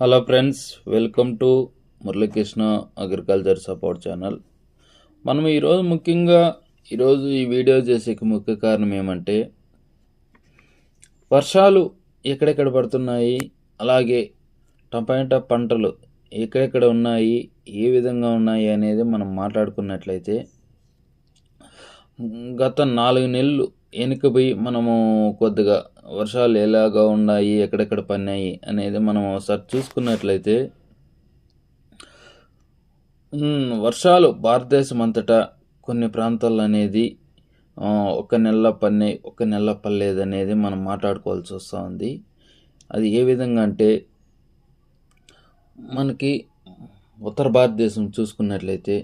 Hello friends welcome to Muralikrishna agriculture support channel మనం ఈరోజు ముఖ్యంగా ఈరోజు ఈ వీడియో చేసేకి ముఖ్య కారణం ఏమంటే వర్షాలు ఎక్కడెక్కడ పడుతున్నాయి అలాగే టమాటా పంటలు ఎక్కడెక్కడ ఉన్నాయి ఏ విధంగా ఉన్నాయి అనేది మనం మాట్లాడుకున్నట్లయితే గత నాలుగు నెలలు వెనుకబోయి మనము కొద్దిగా వర్షాలు ఎలాగా ఉన్నాయి ఎక్కడెక్కడ పన్నాయి అనేది మనం ఒకసారి చూసుకున్నట్లయితే వర్షాలు భారతదేశం అంతటా కొన్ని ప్రాంతాల్లో అనేది ఒక నెల పన్నాయి ఒక నెల పడలేదు అనేది మనం మాట్లాడుకోవాల్సి వస్తుంది. అది ఏ విధంగా అంటే మనకి ఉత్తర భారతదేశం చూసుకున్నట్లయితే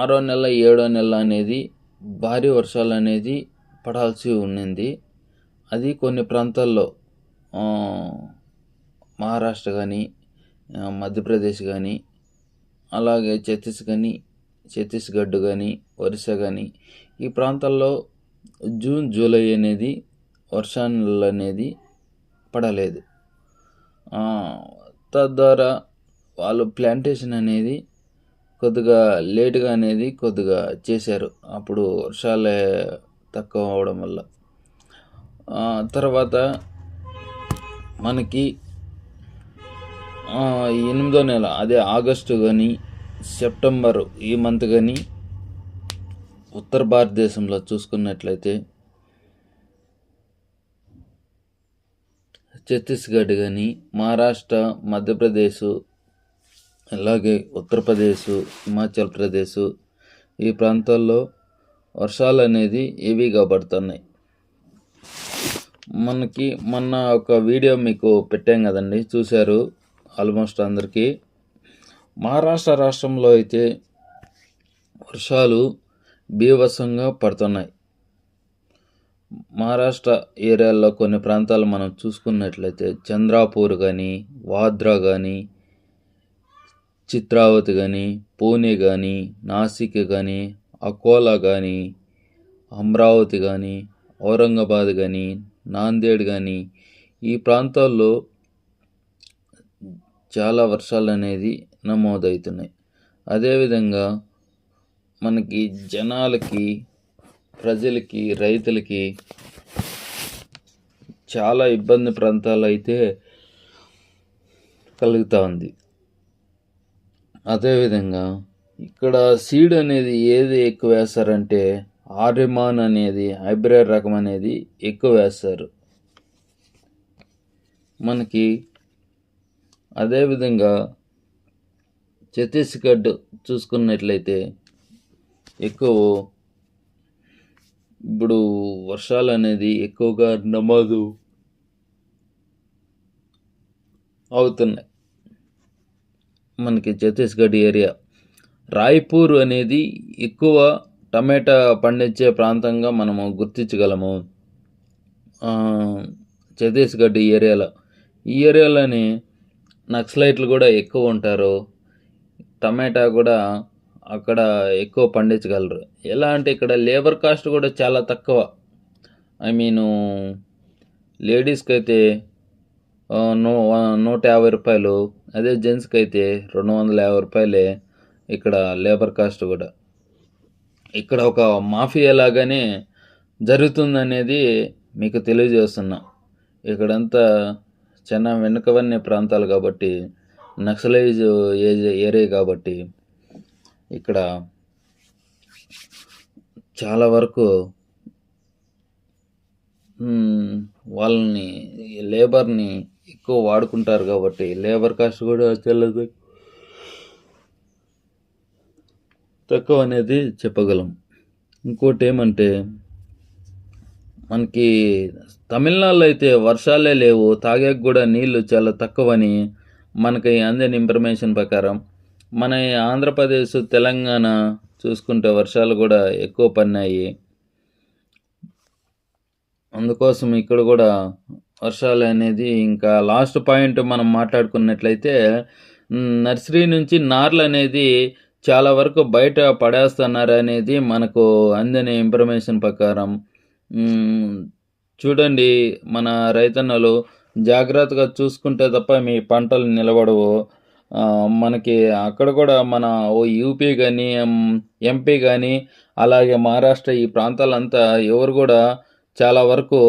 ఆరో నెల ఏడో నెల అనేది భారీ వర్షాలు అనేది పడాల్సి ఉండింది అది కొన్ని ప్రాంతాల్లో మహారాష్ట్ర కానీ మధ్యప్రదేశ్ కానీ అలాగే ఛత్తీస్ కానీ ఛత్తీస్గఢ్ కానీ ఒరిస్సా కానీ ఈ ప్రాంతాల్లో జూన్ జూలై అనేది వర్షాలు అనేది పడలేదు తద్వారా వాళ్ళు ప్లాంటేషన్ అనేది కొద్దిగా లేటుగా అనేది కొద్దిగా చేశారు. అప్పుడు వర్షాలే తక్కువ అవడం వల్ల. తర్వాత మనకి ఎనిమిదో నెల అదే ఆగస్టు కానీ సెప్టెంబర్ ఈ మంత్ కానీ ఉత్తర భారతదేశంలో చూసుకున్నట్లయితే ఛత్తీస్గఢ్ కానీ మహారాష్ట్ర మధ్యప్రదేశ్ అలాగే ఉత్తరప్రదేశ్ హిమాచల్ ప్రదేశ్ ఈ ప్రాంతాల్లో వర్షాలు అనేది హెవీగా పడుతున్నాయి. మనకి మొన్న ఒక వీడియో మీకు పెట్టాం కదండి. చూశారు ఆల్మోస్ట్ అందరికీ. మహారాష్ట్ర రాష్ట్రంలో అయితే వర్షాలు బీభత్సంగా పడుతున్నాయి. మహారాష్ట్ర ఏరియాల్లో కొన్ని ప్రాంతాలు మనం చూసుకున్నట్లయితే చంద్రాపూర్ కానీ వాద్రా కానీ చిత్రావతి కానీ పూణే కానీ నాసిక్ కానీ అకోలా కానీ అమరావతి కానీ ఔరంగాబాద్ కానీ నాందేడ్ కానీ ఈ ప్రాంతాల్లో చాలా వర్షాలు అనేది నమోదవుతున్నాయి అదేవిధంగా మనకి జనాలకి ప్రజలకి రైతులకి చాలా ఇబ్బంది ప్రాంతాలు అయితే కలుగుతూ ఉంది. అదేవిధంగా ఇక్కడ సీడ్ అనేది ఏది ఎక్కువ వేస్తారంటే ఆర్యమాన్ అనేది హైబ్రిడ్ రకం అనేది ఎక్కువ వేస్తారు. మనకి అదేవిధంగా ఛత్తీస్గఢ్ చూసుకున్నట్లయితే ఎక్కువ ఇప్పుడు వర్షాలు అనేది ఎక్కువగా నమోదు అవుతున్నాయి. మనకి ఛత్తీస్గఢ్ ఏరియా. రాయ్పూర్ అనేది ఎక్కువ టమాటా పండించే ప్రాంతంగా మనము గుర్తించగలము. ఛత్తీస్గఢ్ ఈ ఏరియాలో. ఈ ఏరియాలోని నక్సలైట్లు కూడా ఎక్కువ ఉంటారు. టమాటా కూడా అక్కడ ఎక్కువ పండించగలరు. ఎలా అంటే ఇక్కడ లేబర్ కాస్ట్ కూడా చాలా తక్కువ. ఐ మీను లేడీస్కి అయితే నూ నూట యాభై రూపాయలు అదే జెంట్స్కి అయితే రెండు వందల యాభై రూపాయలే ఇక్కడ లేబర్ కాస్ట్ కూడా. ఇక్కడ ఒక మాఫియా లాగానే జరుగుతుందనేది మీకు తెలియజేస్తున్నా. ఇక్కడంతా చిన్న వెనుకవన్నీ ప్రాంతాలు కాబట్టి నక్సలైజ్ ఏరియా కాబట్టి ఇక్కడ చాలా వరకు వాళ్ళని లేబర్ని ఎక్కువ వాడుకుంటారు కాబట్టి లేబర్ కాస్ట్ కూడా చెల్లదు. తక్కువ. అనేది చెప్పగలం ఇంకోటి ఏమంటే మనకి తమిళనాడులో అయితే వర్షాలే లేవు తాగేకి కూడా నీళ్ళు చాలా తక్కువని మనకి అందిన ఇన్ఫర్మేషన్ ప్రకారం మన ఆంధ్రప్రదేశ్ తెలంగాణ చూసుకుంటే వర్షాలు కూడా ఎక్కువ పడినాయి అందుకోసం ఇక్కడ కూడా వర్షాలు అనేది ఇంకా లాస్ట్ పాయింట్ మనం మాట్లాడుకున్నట్లయితే నర్సరీ నుంచి నార్లు అనేది చాలా వరకు బయట పడేస్తున్నారు అనేది మనకు అందిన ఇన్ఫర్మేషన్ ప్రకారం. చూడండి మన రైతన్నలు జాగ్రత్తగా చూసుకుంటే తప్ప మీ పంటలు నిలబడవు. మనకి అక్కడ కూడా మన ఓ యూపీ కానీ ఎంపీ కానీ అలాగే మహారాష్ట్ర ఈ ప్రాంతాలంతా ఎవరు కూడా చాలా వరకు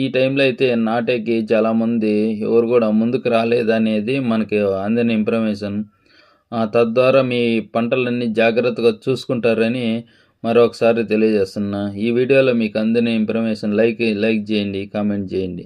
ఈ టైంలో అయితే నాటేకి చాలామంది ఎవరు కూడా ముందుకు రాలేదనేది మనకి అందిన ఇన్ఫర్మేషన్ తద్వారా మీ పంటలన్నీ జాగ్రత్తగా చూసుకుంటారని మరొకసారి తెలియజేస్తున్నా. ఈ వీడియోలో మీకు అందిన ఇన్ఫర్మేషన్ లైక్ లైక్ చేయండి కామెంట్ చేయండి.